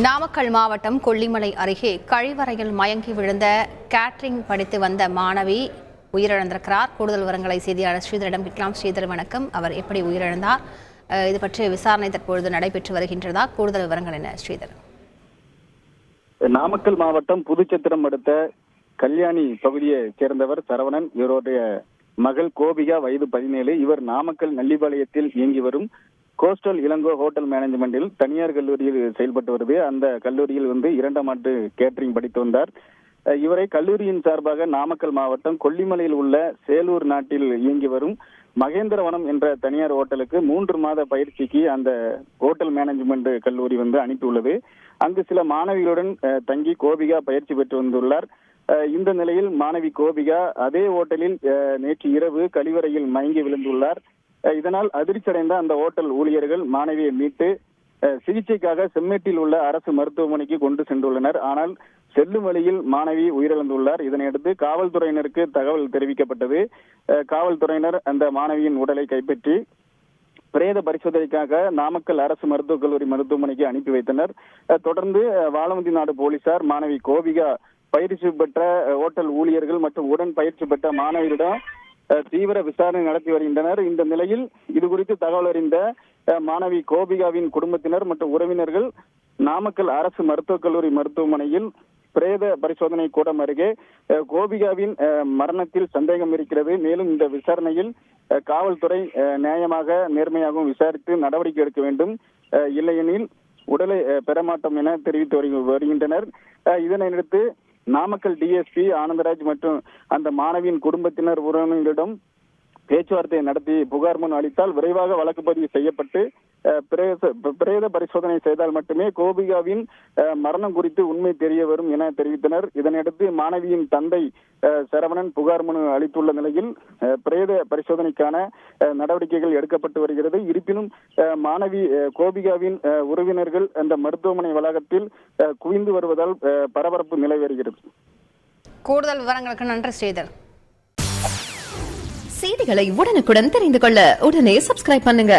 நாமக்கல் மாவட்டம் கொல்லிமலை அருகே கழிவறையில் மயங்கி விழுந்த கேட்டரிங் படித்து வந்த மாணவி உயிரிழந்திருக்கிறார். கூடுதல் விவரங்களை செய்தியாளர் ஸ்ரீதரிடம் கேட்கலாம் ஸ்ரீதர் வணக்கம். அவர் எப்படி உயிரிழந்தார்? இது பற்றிய விசாரணை தற்பொழுது நடைபெற்று வருகின்றதா? கூடுதல் விவரங்கள் என்ன ஸ்ரீதர்? நாமக்கல் மாவட்டம் புதுச்சத்திரம் அடுத்த கல்யாணி பகுதியைச் சேர்ந்தவர் சரவணன். இவருடைய மகள் கோபிகா வயது பதினேழு. இவர் நாமக்கல் நல்லிபாளையத்தில் இயங்கி வரும் கோஸ்டல் இளங்கோ ஹோட்டல் மேனேஜ்மெண்டில் தனியார் கல்லூரியில் செயல்பட்டு வருது. அந்த கல்லூரியில் வந்து இரண்டாம் ஆண்டு கேட்டரிங் படித்து வந்தார். இவரை கல்லூரியின் சார்பாக நாமக்கல் மாவட்டம் கொல்லிமலையில் உள்ள சேலூர் நாட்டில் இயங்கி வரும் மகேந்திரவனம் என்ற தனியார் ஹோட்டலுக்கு மூன்று மாத பயிற்சிக்கு அந்த ஹோட்டல் மேனேஜ்மெண்ட் கல்லூரி வந்து அனுப்பியுள்ளது. அங்கு சில மாணவிகளுடன் தங்கி கோபிகா பயிற்சி பெற்று வந்துள்ளார். இந்த நிலையில் மாணவி கோபிகா அதே ஹோட்டலில் நேற்று இரவு கழிவறையில் மயங்கி விழுந்துள்ளார். இதனால் அதிர்ச்சியடைந்த அந்த ஹோட்டல் ஊழியர்கள் மாணவியை மீட்டு அஹ், சிகிச்சைக்காக செம்மேட்டில் உள்ள அரசு மருத்துவமனைக்கு கொண்டு சென்றுள்ளனர். ஆனால் செல்லும் வழியில் மாணவி உயிரிழந்துள்ளார். இதனையடுத்து காவல்துறையினருக்கு தகவல் தெரிவிக்கப்பட்டது. அஹ், காவல்துறையினர் அந்த மாணவியின் உடலை கைப்பற்றி பிரேத பரிசோதனைக்காக நாமக்கல் அரசு மருத்துவக் கல்லூரி மருத்துவமனைக்கு அனுப்பி வைத்தனர். தொடர்ந்து அஹ், வாழமுதி நாடு போலீசார் மாணவி கோபிகா பயிற்சி பெற்ற ஓட்டல் ஹோட்டல் ஊழியர்கள் மற்றும் உடன் பயிற்சி பெற்ற மாணவியிடம் தீவிர விசாரணை நடத்தி வருகின்றனர். இந்த நிலையில் இது குறித்து தகவல் அறிந்த மாணவி கோபிகாவின் குடும்பத்தினர் மற்றும் உறவினர்கள் நாமக்கல் அரசு மருத்துவக் கல்லூரி மருத்துவமனையில் பிரேத பரிசோதனை கூடம் அருகே கோபிகாவின் மரணத்தில் சந்தேகம் இருக்கிறது. மேலும் இந்த விசாரணையில் காவல்துறை நியாயமாக நேர்மையாகவும் விசாரித்து நடவடிக்கை எடுக்க வேண்டும். இல்லையெனில் உடலை பெறமாட்டோம் என தெரிவித்து வருகின்றனர். இதனையடுத்து நாமக்கல் டிஎஸ்பி ஆனந்தராஜ் மற்றும் அந்த மாணவியின் குடும்பத்தினர் உறவினர்களிடம் பேச்சுவார்த்தை நடத்தி புகார் மனு அளித்தால் விரைவாக வழக்கு பதிவு செய்யப்பட்டு பிரேத பிரேத பரிசோதனை செய்தால் மட்டுமே கோபிகாவின் மரணம் குறித்து உண்மை தெரிய வரும் என தெரிவித்தனர். இதனையடுத்து மாணவியின் தந்தை சரவணன் புகார் மனு அளித்துள்ள நிலையில் பிரேத பரிசோதனைக்கான நடவடிக்கைகள் எடுக்கப்பட்டு வருகிறது. இருப்பினும் மாணவி கோபிகாவின் உறவினர்கள் அந்த மருத்துவமனை வளாகத்தில் குவிந்து வருவதால் பரபரப்பு நிலை வருகிறது கூடுதல் விவரங்களுக்கு நன்றி ஸ்ரீதர். செய்திகளை உடனுக்குடன் தெரிந்து கொள்ள உடனே சப்ஸ்கிரைப் பண்ணுங்க.